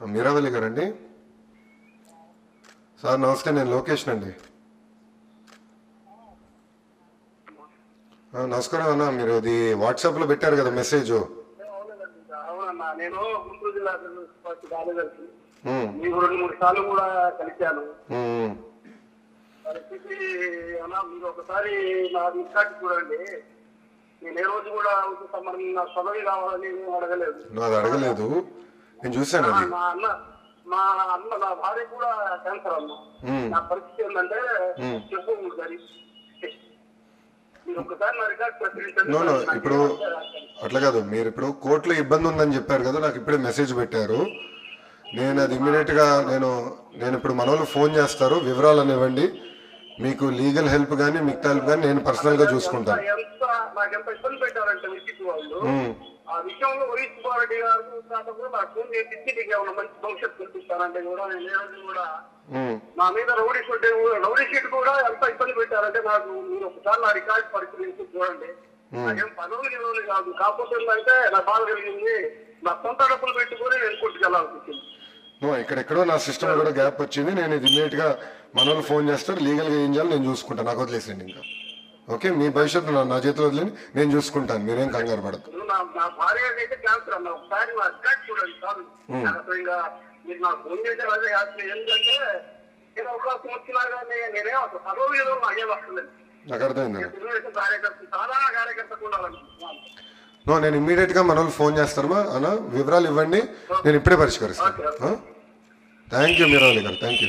మీరావల్లి గారండి? సార్ నమస్తే నేను లోకేష్ అండి. నమస్కారం అన్న మీరు ఇది వాట్సాప్లో పెట్టారు కదా మెసేజ్. నేను గుంటూరు జిల్లా పార్టీ కార్యదర్శి. మీకు రెండు మూడు సార్లు కూడా కలిశాను. పరిస్థితి అన్నా మీరు ఒకసారి నా రికార్డు చూడండి. నేను ఏ రోజు కూడా కావాలని అడగలేదు. నాది అడగలేదు. నేను చూశాను అది. మా అన్న మా అన్న నా భార్య కూడా క్యాన్సర్ అన్న మ్మ్. నా పరిస్థితి ఏంటంటే మ్మ్. చెప్పు మరి మీరు ఒకసారి నా రికార్డు ప్రచురించండి నో నో నాకు ఇప్పుడు అట్లా కాదు. మీరు ఇప్పుడు కోర్టులో ఇబ్బంది ఉందని చెప్పారు కదా నాకు ఇప్పుడే మెసేజ్ పెట్టారు. నేను అది ఇమీడియట్గా నేను నేను ఇప్పుడు మనోళ్ళు ఫోన్ చేస్తారు వివరాలను ఇవ్వండి మీకు లీగల్ హెల్ప్ కానీ మిగతా హెల్ప్ కానీ నేను పర్సనల్గా చూసుకుంటాను. ఎంత ఇబ్బంది పెట్టారంటే వాళ్ళు. మ్మ్. ఆ విషయంలో వైఎస్ కుమారెడ్డి గారు నాకు ఫోన్ చేసి నీకు ఏమైనా మంచి భవిష్యత్తు కల్పిస్తానంటే కూడా నేను ఏ రోజు కూడా నా మీద రౌడీ షీట్ రౌడీ షీట్ కూడా ఎంత ఇబ్బంది పెట్టారంటే నాకు మీరు ఒకసారి నా రికార్డ్ పరిశీలించి చూడండి. నాకేం పదవులు గిదవులు కాదు. కాకపోతే ఏంటంటే నా బాధ కలిగింది. నా సొంత డబ్బులు పెట్టుకుని నేను కొట్టుకెళ్ళాల్సి వచ్చింది నో ఇక్కడెక్కడో నా సిస్టమ్ కూడా గ్యాప్ వచ్చింది. నేను ఇది ఇమీడియట్గా మనోళ్ళు ఫోన్ చేస్తారు. లీగల్గా ఏం చేయాలి నేను చూసుకుంటాను నాకు వదిలేసేయండి ఇంకా. ఓకే మీ భవిష్యత్తు నా- నా చేతిలో వదిలేండి. నేను చూసుకుంటాను. మీరేం కంగారు పడదు నాకు నేను నో ఇమీడియట్గా మనోళ్ళు ఫోన్ చేస్తారమ్మా అన్న వివరాలు ఇవ్వండి. నేను ఇప్పుడే పరిష్కరిస్తాను. థ్యాంక్ యూ మీరావళి గారు. Thank you